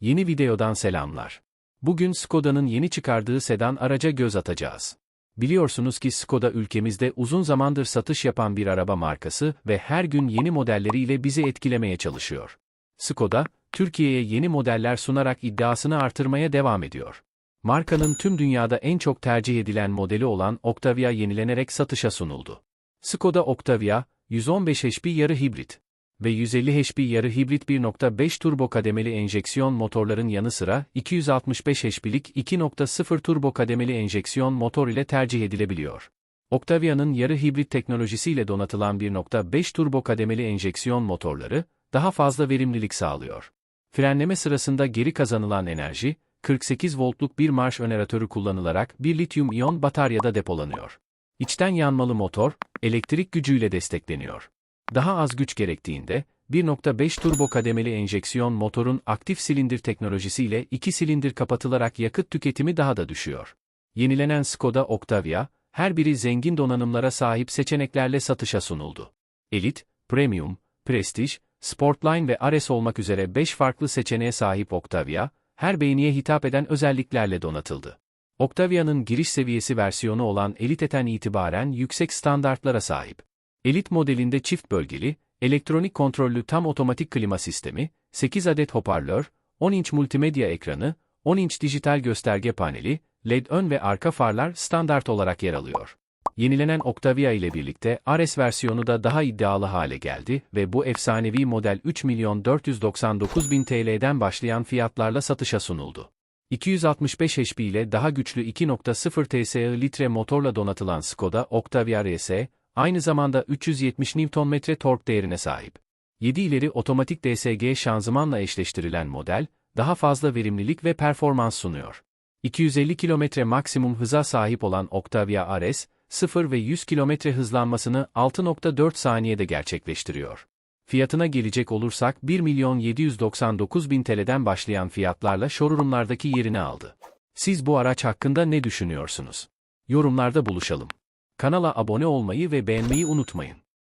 Yeni videodan selamlar. Bugün Skoda'nın yeni çıkardığı sedan araca göz atacağız. Biliyorsunuz ki Skoda ülkemizde uzun zamandır satış yapan bir araba markası ve her gün yeni modelleriyle bizi etkilemeye çalışıyor. Skoda, Türkiye'ye yeni modeller sunarak iddiasını artırmaya devam ediyor. Markanın tüm dünyada en çok tercih edilen modeli olan Octavia yenilenerek satışa sunuldu. Skoda Octavia, 115 HP yarı hibrit ve 150 HP yarı hibrit 1.5 turbo kademeli enjeksiyon motorların yanı sıra 265 HP'lik 2.0 turbo kademeli enjeksiyon motor ile tercih edilebiliyor. Octavia'nın yarı hibrit teknolojisiyle donatılan 1.5 turbo kademeli enjeksiyon motorları daha fazla verimlilik sağlıyor. Frenleme sırasında geri kazanılan enerji 48 voltluk bir marş öneratörü kullanılarak bir lityum iyon bataryada depolanıyor. İçten yanmalı motor elektrik gücüyle destekleniyor. Daha az güç gerektiğinde, 1.5 turbo kademeli enjeksiyon motorun aktif silindir teknolojisiyle iki silindir kapatılarak yakıt tüketimi daha da düşüyor. Yenilenen Skoda Octavia, her biri zengin donanımlara sahip seçeneklerle satışa sunuldu. Elite, Premium, Prestige, Sportline ve Ares olmak üzere 5 farklı seçeneğe sahip Octavia, her beğeniye hitap eden özelliklerle donatıldı. Octavia'nın giriş seviyesi versiyonu olan Elite'ten itibaren yüksek standartlara sahip. Elit modelinde çift bölgeli, elektronik kontrollü tam otomatik klima sistemi, 8 adet hoparlör, 10 inç multimedya ekranı, 10 inç dijital gösterge paneli, LED ön ve arka farlar standart olarak yer alıyor. Yenilenen Octavia ile birlikte RS versiyonu da daha iddialı hale geldi ve bu efsanevi model 3 milyon 499 bin TL'den başlayan fiyatlarla satışa sunuldu. 265 HP ile daha güçlü 2.0 TSI litre motorla donatılan Skoda Octavia RS, aynı zamanda 370 Nm tork değerine sahip. 7 ileri otomatik DSG şanzımanla eşleştirilen model, daha fazla verimlilik ve performans sunuyor. 250 km maksimum hıza sahip olan Octavia RS, 0 ve 100 km hızlanmasını 6.4 saniyede gerçekleştiriyor. Fiyatına gelecek olursak 1 milyon 799 bin TL'den başlayan fiyatlarla showroomlardaki yerini aldı. Siz bu araç hakkında ne düşünüyorsunuz? Yorumlarda buluşalım. Kanala abone olmayı ve beğenmeyi unutmayın.